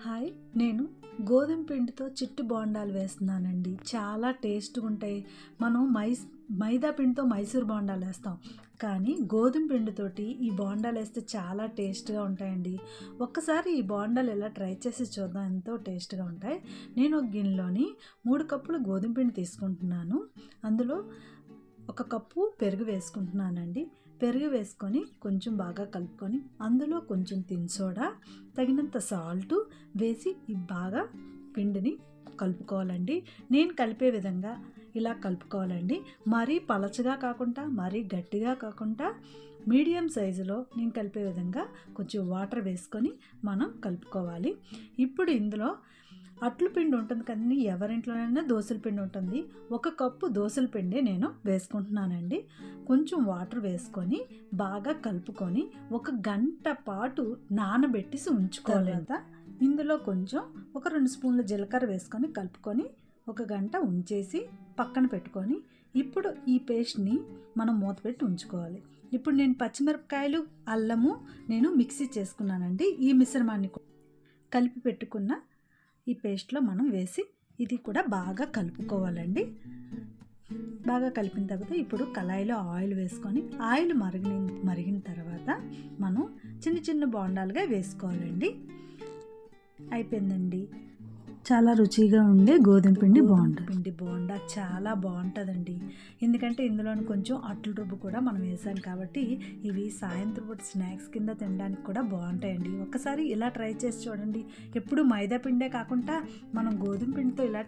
Hi నేను గోధుమ పిండితో చిట్టు బోండాలు వేస్తున్నానండి. చాలా టేస్ట్గా ఉంటాయి. మనం మైస్ మైదా పిండితో మైసూర్ బోండాలు వేస్తాం. కానీ గోధుమ పిండితోటి ఈ బోండాలు వేస్తే చాలా టేస్ట్గా ఉంటాయండి. ఒక్కసారి ఈ బోండాలు ఎలా ట్రై చేసి చూద్దాం. ఎంతో టేస్ట్గా ఉంటాయి. నేను ఒక గిన్నెలోని మూడు కప్పులు గోధుమ పిండి తీసుకుంటున్నాను. అందులో ఒక కప్పు పెరుగు వేసుకుంటున్నానండి. పెరుగు వేసుకొని కొంచెం బాగా కలుపుకొని అందులో కొంచెం తిన్సోడా తగినంత సాల్ట్ వేసి బాగా పిండిని కలుపుకోవాలండి. నేను కలిపే విధంగా ఇలా కలుపుకోవాలండి. మరీ పలచగా కాకుండా మరీ గట్టిగా కాకుండా మీడియం సైజులో నేను కలిపే విధంగా కొంచెం వాటర్ వేసుకొని మనం కలుపుకోవాలి. ఇప్పుడు ఇందులో అట్లు పిండి ఉంటుంది కదండి ఎవరింట్లోనైనా దోశల పిండి ఉంటుంది. ఒక కప్పు దోశల పిండి నేను వేసుకుంటున్నానండి. కొంచెం వాటర్ వేసుకొని బాగా కలుపుకొని ఒక గంట పాటు నానబెట్టేసి ఉంచుకోవాలి. ఇందులో కొంచెం ఒక రెండు స్పూన్ల జీలకర్ర వేసుకొని కలుపుకొని ఒక గంట ఉంచేసి పక్కన పెట్టుకొని ఇప్పుడు ఈ పేస్ట్ని మనం మూత పెట్టి ఉంచుకోవాలి. ఇప్పుడు నేను పచ్చిమిరపకాయలు అల్లము నేను మిక్సీ చేసుకున్నానండి. ఈ మిశ్రమాన్ని కలిపి పెట్టుకున్న ఈ పేస్ట్లో మనం వేసి ఇది కూడా బాగా కలుపుకోవాలండి. బాగా కలిపిన తర్వాత ఇప్పుడు కళాయిలో ఆయిల్ వేసుకొని ఆయిల్ మరిగిన మరిగిన తర్వాత మనం చిన్న చిన్న బోండాలుగా వేసుకోవాలండి. అయిపోయిందండి. చాలా రుచిగా ఉండే గోధుమ పిండి బోండా పిండి బోండా చాలా బాగుంటుందండి. ఎందుకంటే ఇందులో కొంచెం అట్ల రుబ్బు కూడా మనం వేసాం కాబట్టి ఇవి సాయంత్రం పూట స్నాక్స్ కింద తినడానికి కూడా బాగుంటాయండి. ఒకసారి ఇలా ట్రై చేసి చూడండి. ఎప్పుడు మైదా పిండే కాకుండా మనం గోధుమ పిండితో ఇలా